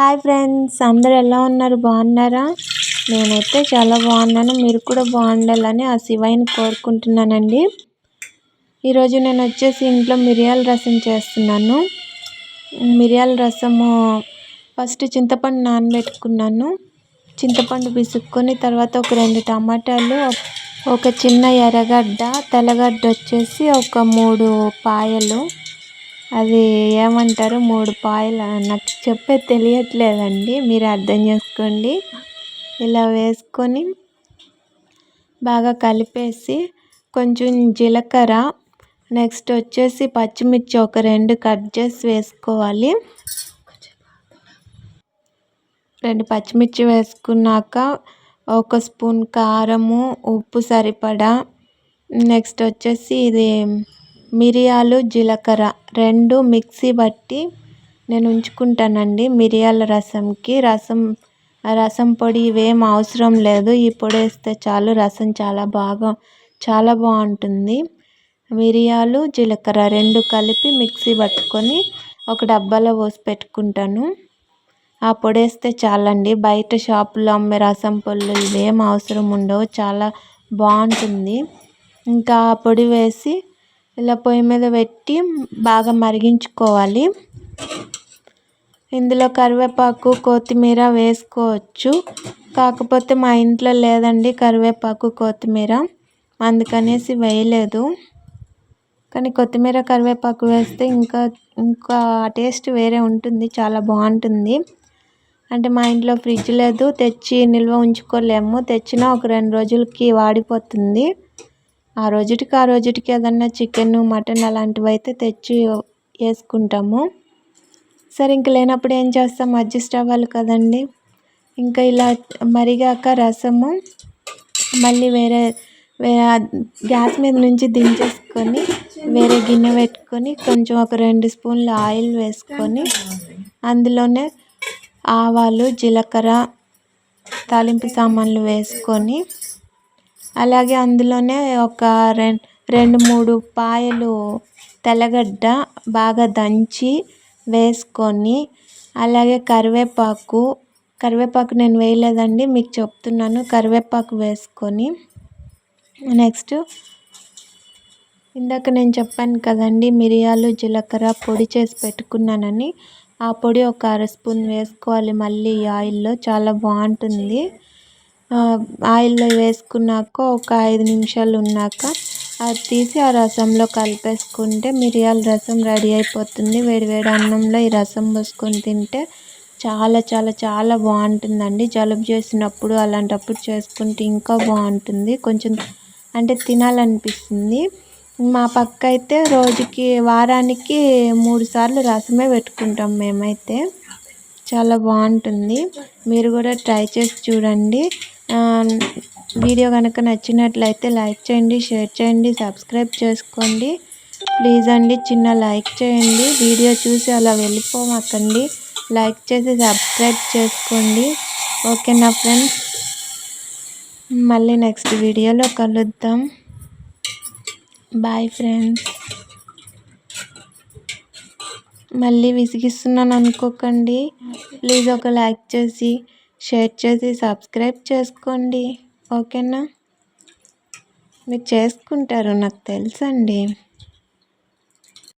Hi friends అందరు ఎలా ఉన్నారు? బాగున్నారా? నేనైతే చాలా బాగున్నాను. మీరు కూడా బాగుండాలని ఆ శివయ్యని కోరుకుంటున్నానండి. ఈరోజు నేను వచ్చేసి ఇంట్లో మిరియాల రసం చేస్తున్నాను. మిరియాల రసము ఫస్ట్ చింతపండు నానబెట్టుకున్నాను. చింతపండు పిసుక్కొని తర్వాత ఒక రెండు టమాటాలు ఒక చిన్న ఎర్రగడ్డ తెల్లగడ్డ వచ్చేసి ఒక మూడు పాయలు అది ఏమంటారు? మూడు పాయలు? నాకు చెప్పేది తెలియట్లేదండి. మీరు అర్థం చేసుకోండి. ఇలా వేసుకొని బాగా కలిపేసి కొంచెం జీలకర్ర నెక్స్ట్ వచ్చేసి పచ్చిమిర్చి ఒక రెండు కట్ చేసి వేసుకోవాలి. రెండు పచ్చిమిర్చి వేసుకున్నాక ఒక స్పూన్ కారము ఉప్పు సరిపడా నెక్స్ట్ వచ్చేసి ఇది మిరియాలు జీలకర్ర రెండు మిక్సీ బట్టి నేను ఉంచుకుంటానండి. మిరియాల రసంకి రసం రసం పొడి ఇవేం అవసరం లేదు. ఈ పొడి వేస్తే చాలు రసం చాలా బాగా చాలా బాగుంటుంది. మిరియాలు జీలకర్ర రెండు కలిపి మిక్సీ పట్టుకొని ఒక డబ్బాలో పోసి పెట్టుకుంటాను. ఆ పొడి వేస్తే చాలండి. బయట షాపులో అమ్మే రసం పొళ్ళు ఇవేం అవసరం ఉండవు. చాలా బాగుంటుంది. ఇంకా ఆ పొడి వేసి ఇలా పొయ్యి మీద పెట్టి బాగా మరిగించుకోవాలి. ఇందులో కరివేపాకు కొత్తిమీర వేసుకోవచ్చు. కాకపోతే మా ఇంట్లో లేదండి కరివేపాకు కొత్తిమీర. అందుకనేసి వేయలేదు. కానీ కొత్తిమీర కరివేపాకు వేస్తే ఇంకా ఇంకా టేస్ట్ వేరే ఉంటుంది చాలా బాగుంటుంది. అంటే మా ఇంట్లో ఫ్రిడ్జ్ లేదు తెచ్చి నిల్వ ఉంచుకోలేము. తెచ్చినా ఒక రెండు రోజులకి వాడిపోతుంది. ఆ రోజుటికి ఆ రోజుటికి ఏదన్నా చికెన్ మటన్ అలాంటివి అయితే తెచ్చి వేసుకుంటాము. సరే ఇంక లేనప్పుడు ఏం చేస్తాం? అడ్జస్ట్ అవ్వాలి కదండి. ఇంకా ఇలా మరిగాక రసము మళ్ళీ వేరే వేరే గ్యాస్ మీద నుంచి దించేసుకొని వేరే గిన్నె పెట్టుకొని కొంచెం ఒక రెండు స్పూన్లు ఆయిల్ వేసుకొని అందులోనే ఆవాలు జీలకర్ర తాలింపు సామాన్లు వేసుకొని అలాగే అందులోనే ఒక రెండు రెండు మూడు పాయలు తెల్లగడ్డ బాగా దంచి వేసుకొని అలాగే కరివేపాకు కరివేపాకు నేను వేయలేదండి మీకు చెప్తున్నాను కరివేపాకు వేసుకొని. నెక్స్ట్ ఇందాక నేను చెప్పాను కదండి మిరియాలు జీలకర్ర పొడి చేసి పెట్టుకున్నానని. ఆ పొడి ఒక అర స్పూన్ వేసుకోవాలి మళ్ళీ ఆయిల్లో చాలా బాగుంటుంది. ఆయిల్లో వేసుకున్నాక ఒక ఐదు నిమిషాలు ఉన్నాక అది తీసి ఆ రసంలో కలిపేసుకుంటే మిరియాల రసం రెడీ అయిపోతుంది. వేడివేడి అన్నంలో ఈ రసం పోసుకొని తింటే చాలా చాలా చాలా బాగుంటుందండి. జలుబు చేసినప్పుడు అలాంటప్పుడు చేసుకుంటే ఇంకా బాగుంటుంది. కొంచెం అంటే తినాలనిపిస్తుంది. మా పక్క అయితే రోజుకి వారానికి మూడు సార్లు రసమే పెట్టుకుంటాం మేమైతే. చాలా బాగుంటుంది. మీరు కూడా ట్రై చేసి చూడండి. వీడియో కనుక నచ్చినట్లయితే లైక్ చేయండి షేర్ చేయండి సబ్స్క్రైబ్ చేసుకోండి. ప్లీజ్ అండి చిన్న లైక్ చేయండి. వీడియో చూసి అలా వెళ్ళిపోమాకండి. లైక్ చేసి సబ్స్క్రైబ్ చేసుకోండి. ఓకేనా ఫ్రెండ్స్ మళ్ళీ నెక్స్ట్ వీడియోలో కలుద్దాం. Bye friends. మళ్ళీ విసిగిస్తున్నాను అనుకోకండి. ప్లీజ్ ఒక లైక్ చేసి షేర్ చేసి సబ్స్క్రైబ్ చేసుకోండి. ఓకేనా? మీరు చేసుకుంటారు నాకు తెలుసండి.